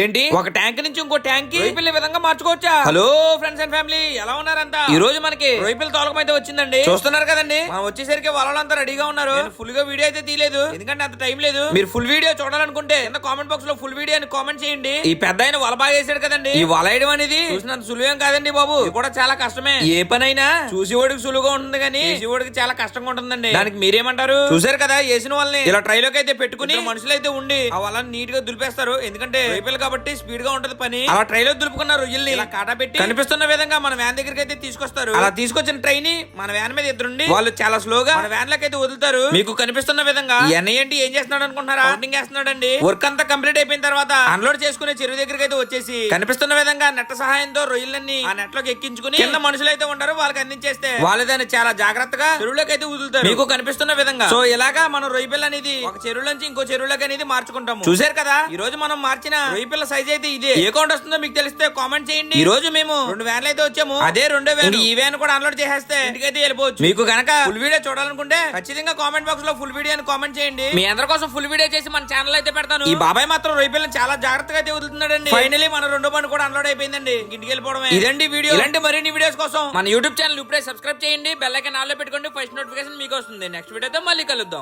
ఏంటి? ఒక ట్యాంక్ నుంచి ఇంకో ట్యాంక్కి రొయ్యపిల్ల విధంగా మార్చుకోవచ్చా? హలో ఫ్రెండ్స్ అండ్ ఫ్యామిలీ ఎలా ఉన్నారంతా? ఈ రోజు మనకి రొయ్యపిల్ల తోలకం అయితే వచ్చిందండి. చూస్తున్నారు కదండి? మనం వచ్చేసరికి వాళ్ళంతా రెడీగా ఉన్నారు. ఫుల్గా వీడియో అయితే తీయలేదు. ఎందుకంటే అంత టైం లేదు. మీరు ఫుల్ వీడియో చూడాలనుకుంటే కింద కామెంట్ బాక్స్లో ఫుల్ వీడియో అని కామెంట్ చేయండి. ఈ పెద్ద ఆయన వల బాగా వేసాడు కదండి. ఈ వల వేయడం అనేది చూసినంత సులువేం కాదండి బాబు. ఇది కూడా చాలా కష్టమే. ఏ పనైనా చూసేవాడికి సులువుగా ఉంటుంది కానీ చేసేవాడికి చాలా కష్టంగా ఉంటుందండి. దానికి మీరేమంటారు? చూసారు కదా వేసిన వాళ్ళని. ఇలా ట్రైలోకి అయితే పెట్టుకుని మనుషులు అయితే ఉండి ఆ వాళ్ళని నీట్గా దులిపేస్తారు. ఎందుకంటే రొయ్యలు కాబట్టి స్పీడ్గా ఉంటది పని. అలా ట్రైలో దులుపుకున్న రొయ్యల్ని ఇలా కాటా పెట్టి కనిపిస్తున్న విధంగా మన వ్యాన్ దగ్గరికి అయితే తీసుకొస్తారు. అలా తీసుకొచ్చిన ట్రైన్ మన వ్యాన్ మీద ఇద్దరుండి వాళ్ళు చాలా స్లోగా మన వ్యాన్ లకి అయితే వదులుతారు. మీకు కనిపిస్తున్న విధంగా ఎన్ఐ ఏంటి ఏం చేస్తున్నాడు అనుకుంటున్నారా? కౌంటింగ్ చేస్తున్నాడండి. వర్క్ అంతా కంప్లీట్ అయిపోయిన తర్వాత అన్లోడ్ చేసుకునే చెరువు దగ్గరికి అయితే వచ్చేసి కనిపిస్తున్న విధంగా నెట్ సహాయంతో రొయ్యలన్నీ ఆ నెట్లోకి ఎక్కించుకుని కింద మనుషులు అయితే ఉంటారు వాళ్ళకి అందించేస్తే వాళ్ళు దాన్ని చాలా జాగ్రత్తగా చెరువులోకి అయితే వదులుతారు. మీకు కనిపిస్తున్న విధంగా సో ఇలాగా మనం రొయ్యపిల్ల అనేది ఒక చెరువు నుంచి ఇంకో చెరువులోకి అనేది మార్చుకుంటాము. చూసారు కదా? ఈ రోజు మనం మార్చిన రొయ్యపిల్ల సైజ్ అయితే ఇదే. ఏ కౌంట్ వస్తుందో మీకు తెలిస్తే కామెంట్ చేయండి. ఈ రోజు మేము రెండు వ్యాన్లు అయితే వచ్చాము. అదే రెండో వ్యాన్ ఈ వ్యాన్ కూడా అన్లోడ్ చేసేస్తే ఇంటికైతే వెళ్ళిపోవచ్చు. మీకు కనుక ఫుల్ వీడియో చూడాలనుకుంటే ఖచ్చితంగా కామెంట్ బాక్స్లో ఫుల్ వీడియో అని కామెంట్ చేయండి. మీ అందరి కోసం ఫుల్ వీడియో చేసి మన ఛానల్ అయితే పెడతాను. ఈ బాబాయ్ మాత్రం రొయ్యపిల్లని చాలా జాగ్రత్తగా అయితే వదులుతున్నాడండి. ఫైనలీ మన రెండో బండి కూడా అన్లోడ్ అయిపోయిందండి. ఇంటికి వెళ్ళిపోవడమే. ఇదండి వీడియో ఇలాంటి మరిన్ని వీడియోస్ కోసం మన యూట్యూబ్ ఛానల్ ఇప్పుడే సబ్స్క్రైబ్ చేయండి. బెల్ ఐకాన్ ఆన్లో పెట్టుకోండి. ఫస్ట్ నోటిఫికేషన్ మీకు వస్తుంది. నెక్స్ట్ వీడియోతో మళ్ళీ కలుద్దాం.